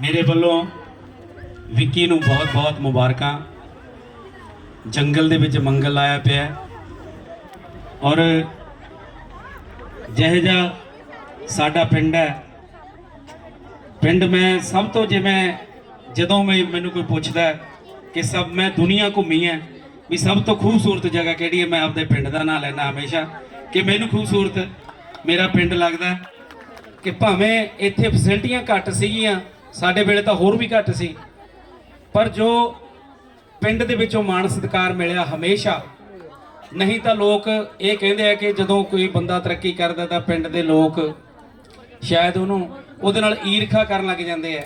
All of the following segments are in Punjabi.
ਮੇਰੇ ਵੱਲੋਂ ਵਿੱਕੀ ਨੂੰ ਬਹੁਤ-ਬਹੁਤ ਮੁਬਾਰਕਾਂ। ਜੰਗਲ ਦੇ ਵਿੱਚ ਮੰਗਲ ਆਇਆ ਪਿਆ। ਔਰ ਜਿਹੋ ਜਿਹਾ ਸਾਡਾ ਪਿੰਡ ਹੈ, ਪਿੰਡ ਮੈਂ ਸਭ ਤੋਂ ਜਿਵੇਂ ਜਦੋਂ ਮੈਂ ਮੈਨੂੰ ਕੋਈ ਪੁੱਛਦਾ ਕਿ ਸਭ ਮੈਂ ਦੁਨੀਆ ਘੁੰਮੀ ਹੈ, ਵੀ ਸਭ ਤੋਂ ਖੂਬਸੂਰਤ ਜਗ੍ਹਾ ਕਿਹੜੀ ਹੈ, ਮੈਂ ਆਪਦੇ ਪਿੰਡ ਦਾ ਨਾਂ ਲੈਣਾ ਹਮੇਸ਼ਾ, ਕਿ ਮੈਨੂੰ ਖੂਬਸੂਰਤ ਮੇਰਾ ਪਿੰਡ ਲੱਗਦਾ ਕਿ ਭਾਵੇਂ ਇੱਥੇ ਫੈਸਿਲਿਟੀਆਂ ਘੱਟ ਸੀਗੀਆਂ ਸਾਡੇ ਵੇਲੇ ਤਾਂ ਹੋਰ ਵੀ ਘੱਟ ਸੀ। ਪਰ ਜੋ ਪਿੰਡ ਦੇ ਵਿੱਚੋਂ ਮਾਣ ਸਤਿਕਾਰ ਮਿਲਿਆ ਹਮੇਸ਼ਾ, ਨਹੀਂ ਤਾਂ ਲੋਕ ਇਹ ਕਹਿੰਦੇ ਆ ਕਿ ਜਦੋਂ ਕੋਈ ਬੰਦਾ ਤਰੱਕੀ ਕਰਦਾ ਤਾਂ ਪਿੰਡ ਦੇ ਲੋਕ ਸ਼ਾਇਦ ਉਹਨੂੰ ਉਹਦੇ ਨਾਲ ਈਰਖਾ ਕਰਨ ਲੱਗ ਜਾਂਦੇ ਆ।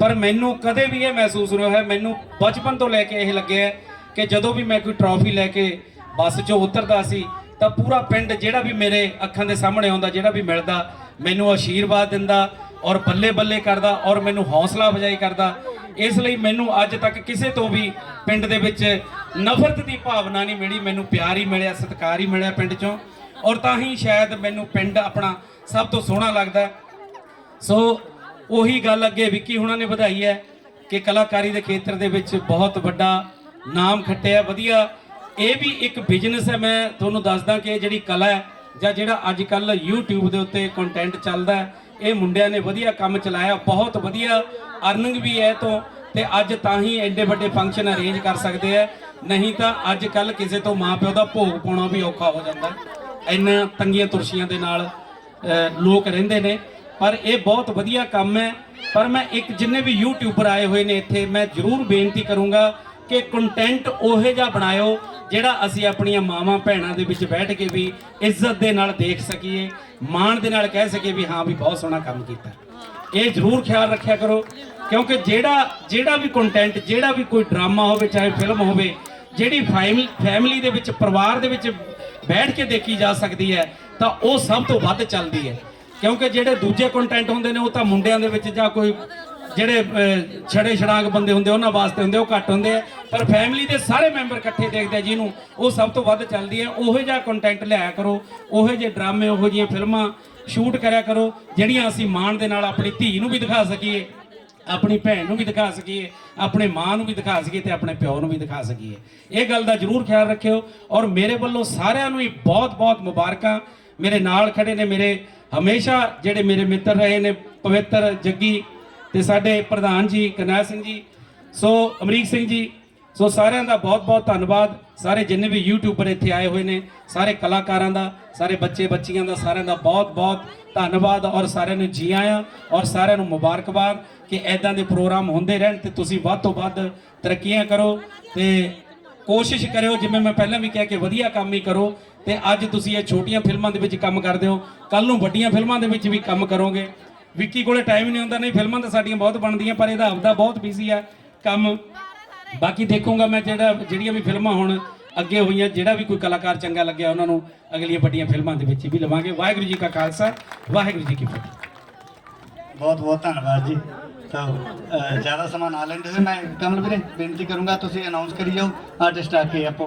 ਪਰ ਮੈਨੂੰ ਕਦੇ ਵੀ ਇਹ ਮਹਿਸੂਸ ਨਹੀਂ ਹੋਇਆ। ਮੈਨੂੰ ਬਚਪਨ ਤੋਂ ਲੈ ਕੇ ਇਹ ਲੱਗਿਆ ਕਿ ਜਦੋਂ ਵੀ ਮੈਂ ਕੋਈ ਟਰੋਫੀ ਲੈ ਕੇ ਬੱਸ 'ਚੋਂ ਉਤਰਦਾ ਸੀ, ਤਾਂ ਪੂਰਾ ਪਿੰਡ ਜਿਹੜਾ ਵੀ ਮੇਰੇ ਅੱਖਾਂ ਦੇ ਸਾਹਮਣੇ ਆਉਂਦਾ, ਜਿਹੜਾ ਵੀ ਮਿਲਦਾ, ਮੈਨੂੰ ਆਸ਼ੀਰਵਾਦ ਦਿੰਦਾ ਔਰ ਬੱਲੇ ਬੱਲੇ ਕਰਦਾ ਔਰ ਮੈਨੂੰ ਹੌਸਲਾ ਅਫਜ਼ਾਈ ਕਰਦਾ। ਇਸ ਲਈ ਮੈਨੂੰ ਅੱਜ ਤੱਕ ਕਿਸੇ ਤੋਂ ਵੀ ਪਿੰਡ ਦੇ ਵਿੱਚ ਨਫ਼ਰਤ ਦੀ ਭਾਵਨਾ ਨਹੀਂ ਮਿਲੀ। ਮੈਨੂੰ ਪਿਆਰ ਹੀ ਮਿਲਿਆ, ਸਤਿਕਾਰ ਹੀ ਮਿਲਿਆ ਪਿੰਡ 'ਚੋਂ। ਔਰ ਤਾਂ ਹੀ ਸ਼ਾਇਦ ਮੈਨੂੰ ਪਿੰਡ ਆਪਣਾ ਸਭ ਤੋਂ ਸੋਹਣਾ ਲੱਗਦਾ। ਸੋ ਉਹੀ ਗੱਲ ਅੱਗੇ ਵਿੱਕੀ ਹੁਣਾਂ ਨੇ ਵਧਾਈ ਹੈ ਕਿ ਕਲਾਕਾਰੀ ਦੇ ਖੇਤਰ ਦੇ ਵਿੱਚ ਬਹੁਤ ਵੱਡਾ ਨਾਮ ਖੱਟਿਆ। ਵਧੀਆ, ਇਹ ਵੀ ਇੱਕ ਬਿਜ਼ਨਸ ਹੈ। ਮੈਂ ਤੁਹਾਨੂੰ ਦੱਸਦਾ ਕਿ ਜਿਹੜੀ ਕਲਾ ਹੈ ਜਾਂ ਜਿਹੜਾ ਅੱਜ ਕੱਲ YouTube ਦੇ ਉੱਤੇ ਕੰਟੈਂਟ ਚੱਲਦਾ ਹੈ ਇਹ ਮੁੰਡਿਆਂ ਨੇ ਵਧੀਆ ਕੰਮ ਚਲਾਇਆ, ਬਹੁਤ ਵਧੀਆ ਅਰਨਿੰਗ ਵੀ ਹੈ ਇਹ ਤੋਂ, ਤੇ ਅੱਜ ਤਾਂ ਹੀ ਐਡੇ ਵੱਡੇ ਫੰਕਸ਼ਨ ਅਰੇਂਜ ਕਰ ਸਕਦੇ ਆ। ਨਹੀਂ ਤਾਂ ਅੱਜ ਕੱਲ ਕਿਸੇ ਤੋਂ ਮਾਪਿਓ ਦਾ ਭੋਗ ਪਾਉਣਾ ਵੀ ਔਖਾ ਹੋ ਜਾਂਦਾ। ਇੰਨਾ ਤੰਗੀਆਂ ਤੁਰਸ਼ੀਆਂ ਦੇ ਨਾਲ ਲੋਕ ਰਹਿੰਦੇ ਨੇ, ਪਰ ਇਹ ਬਹੁਤ ਵਧੀਆ ਕੰਮ ਹੈ। ਪਰ ਮੈਂ ਇੱਕ ਜਿੰਨੇ ਵੀ ਯੂਟਿਊਬਰ ਆਏ ਹੋਏ ਨੇ ਇੱਥੇ, ਮੈਂ ਜ਼ਰੂਰ ਬੇਨਤੀ ਕਰੂੰਗਾ ਕਿ ਕੰਟੈਂਟ ਉਹੇ ਜਿਹਾ ਬਣਾਇਓ ਜਿਹੜਾ ਅਸੀਂ ਆਪਣੀਆਂ ਮਾਵਾਂ ਭੈਣਾਂ ਦੇ ਵਿੱਚ ਬੈਠ ਕੇ ਵੀ ਇੱਜ਼ਤ ਦੇ ਨਾਲ ਦੇਖ ਸਕੀਏ। ਮਾਣ ਦੇ ਨਾਲ ਕਹਿ ਸਕੀਏ ਵੀ ਹਾਂ ਵੀ ਬਹੁਤ ਸੋਹਣਾ ਕੰਮ ਕੀਤਾ। ਇਹ ਜ਼ਰੂਰ ਖਿਆਲ ਰੱਖਿਆ ਕਰੋ, ਕਿਉਂਕਿ ਜਿਹੜਾ ਜਿਹੜਾ ਵੀ ਕੰਟੈਂਟ ਜਿਹੜਾ ਵੀ ਕੋਈ ਡਰਾਮਾ ਹੋਵੇ, ਚਾਹੇ ਫਿਲਮ ਹੋਵੇ, ਜਿਹੜੀ ਫੈਮਿਲੀ ਫੈਮਿਲੀ ਦੇ ਵਿੱਚ, ਪਰਿਵਾਰ ਦੇ ਵਿੱਚ ਬੈਠ ਕੇ ਦੇਖੀ ਜਾ ਸਕਦੀ ਹੈ, ਤਾਂ ਉਹ ਸਭ ਤੋਂ ਵੱਧ ਚੱਲਦੀ ਹੈ। ਕਿਉਂਕਿ ਜਿਹੜੇ ਦੂਜੇ ਕੰਟੈਂਟ ਹੁੰਦੇ ਨੇ, ਉਹ ਤਾਂ ਮੁੰਡਿਆਂ ਦੇ ਵਿੱਚ ਜਾਂ ਕੋਈ ਜਿਹੜੇ ਛੜੇ ਛੜਾਂਗ ਬੰਦੇ ਹੁੰਦੇ ਉਹਨਾਂ ਵਾਸਤੇ ਹੁੰਦੇ ਉਹ ਘੱਟ ਹੁੰਦੇ ਆ। ਪਰ ਫੈਮਿਲੀ ਦੇ ਸਾਰੇ ਮੈਂਬਰ ਇਕੱਠੇ ਦੇਖਦੇ ਜਿਹਨੂੰ ਉਹ ਸਭ ਤੋਂ ਵੱਧ ਚੱਲਦੀ ਹੈ ਉਹੋ ਜਿਹਾ ਕੰਟੈਂਟ ਲਿਆਇਆ ਕਰੋ, ਉਹੋ ਜਿਹੇ ਡਰਾਮੇ, ਉਹੋ ਜਿਹੀਆਂ ਫਿਲਮਾਂ ਸ਼ੂਟ ਕਰਿਆ ਕਰੋ, ਜਿਹੜੀਆਂ ਅਸੀਂ ਮਾਣ ਦੇ ਨਾਲ ਆਪਣੀ ਧੀ ਨੂੰ ਵੀ ਦਿਖਾ ਸਕੀਏ, ਆਪਣੀ ਭੈਣ ਨੂੰ ਵੀ ਦਿਖਾ ਸਕੀਏ, ਆਪਣੇ ਮਾਂ ਨੂੰ ਵੀ ਦਿਖਾ ਸਕੀਏ ਤੇ ਆਪਣੇ ਪਿਓ ਨੂੰ ਵੀ ਦਿਖਾ ਸਕੀਏ। ਇਹ ਗੱਲ ਦਾ ਜ਼ਰੂਰ ਖਿਆਲ ਰੱਖਿਓ ਔਰ ਮੇਰੇ ਵੱਲੋਂ ਸਾਰਿਆਂ ਨੂੰ ਹੀ ਬਹੁਤ-ਬਹੁਤ ਮੁਬਾਰਕਾਂ। ਮੇਰੇ ਨਾਲ ਖੜੇ ਨੇ ਮੇਰੇ, ਹਮੇਸ਼ਾ ਜਿਹੜੇ ਮੇਰੇ ਮਿੱਤਰ ਰਹੇ ਨੇ, ਪਵਿੱਤਰ, ਜੱਗੀ ਤੇ ਸਾਡੇ ਪ੍ਰਧਾਨ ਜੀ, ਕਰਨੈਲ ਸਿੰਘ ਜੀ, ਸੋ ਅਮਰੀਕ ਸਿੰਘ ਜੀ, ਸੋ ਸਾਰਿਆਂ ਦਾ ਬਹੁਤ-ਬਹੁਤ ਧੰਨਵਾਦ। ਸਾਰੇ ਜਿੰਨੇ ਵੀ ਯੂਟਿਊਬਰ ਇੱਥੇ ਆਏ ਹੋਏ ਨੇ, ਸਾਰੇ ਕਲਾਕਾਰਾਂ ਦਾ, ਸਾਰੇ ਬੱਚੇ ਬੱਚੀਆਂ ਦਾ, ਸਾਰਿਆਂ ਦਾ ਬਹੁਤ-ਬਹੁਤ ਧੰਨਵਾਦ ਔਰ ਸਾਰਿਆਂ ਨੂੰ ਜੀ ਆਇਆਂ ਔਰ ਸਾਰਿਆਂ ਨੂੰ ਮੁਬਾਰਕਬਾਦ ਕਿ ਐਦਾਂ ਦੇ ਪ੍ਰੋਗਰਾਮ ਹੁੰਦੇ ਰਹਿਣ ਤੇ ਤੁਸੀਂ ਵੱਧ ਤੋਂ ਵੱਧ ਤਰੱਕੀਆਂ ਕਰੋ ਤੇ ਕੋਸ਼ਿਸ਼ ਕਰਿਓ, ਜਿਵੇਂ ਮੈਂ ਪਹਿਲਾਂ ਵੀ ਕਿਹਾ ਕਿ ਵਧੀਆ ਕੰਮ ਹੀ ਕਰੋ ਤੇ ਅੱਜ ਤੁਸੀਂ ਇਹ ਛੋਟੀਆਂ ਫਿਲਮਾਂ ਦੇ ਵਿੱਚ ਕੰਮ ਕਰਦੇ ਹੋ ਕੱਲ ਨੂੰ ਵੱਡੀਆਂ ਫਿਲਮਾਂ ਦੇ ਵਿੱਚ ਵੀ ਕੰਮ ਕਰੋਗੇ। ਵਿੱਕੀ ਕੋਲੇ ਟਾਈਮ ਨਹੀਂ ਹੁੰਦਾ ਨਹੀਂ ਫਿਲਮਾਂ ਤਾਂ ਸਾਡੀਆਂ ਬਹੁਤ ਬਣਦੀਆਂ ਪਰ ਇਹਦਾ ਆਪਦਾ ਬਹੁਤ ਬਿਜ਼ੀ ਆ ਕੰਮ। ਬਾਕੀ ਦੇਖੂੰਗਾ ਮੈਂ ਜਿਹੜਾ ਜਿਹੜੀਆਂ ਵੀ ਫਿਲਮਾਂ ਹੁਣ ਅੱਗੇ ਹੋਈਆਂ ਜਿਹੜਾ ਵੀ ਕੋਈ ਕਲਾਕਾਰ ਚੰਗਾ ਲੱਗਿਆ ਉਹਨਾਂ ਨੂੰ ਅਗਲੀਆਂ ਵੱਡੀਆਂ ਫਿਲਮਾਂ ਦੇ ਵਿੱਚ ਵੀ ਲਵਾਂਗੇ। ਵਾਹਿਗੁਰੂ ਜੀ ਕਾ ਖਾਲਸਾ ਵਾਹਿਗੁਰੂ ਜੀ ਕੀ ਫਤਿਹ। ਬਹੁਤ ਬਹੁਤ ਧੰਨਵਾਦ ਜੀ। ਤਾਂ ਅਹ, ਜ਼ਿਆਦਾ ਸਮਾਂ ਨਾ ਲੈਂਦੇ ਹੋਏ ਮੈਂ ਕਮਲ ਵੀਰੇ ਬੇਨਤੀ ਕਰੂੰਗਾ ਤੁਸੀਂ ਅਨਾਉਂਸ ਕਰੀ ਜਾਓ। ਆਰਟਿਸਟ ਆ ਕੇ ਆਪੋ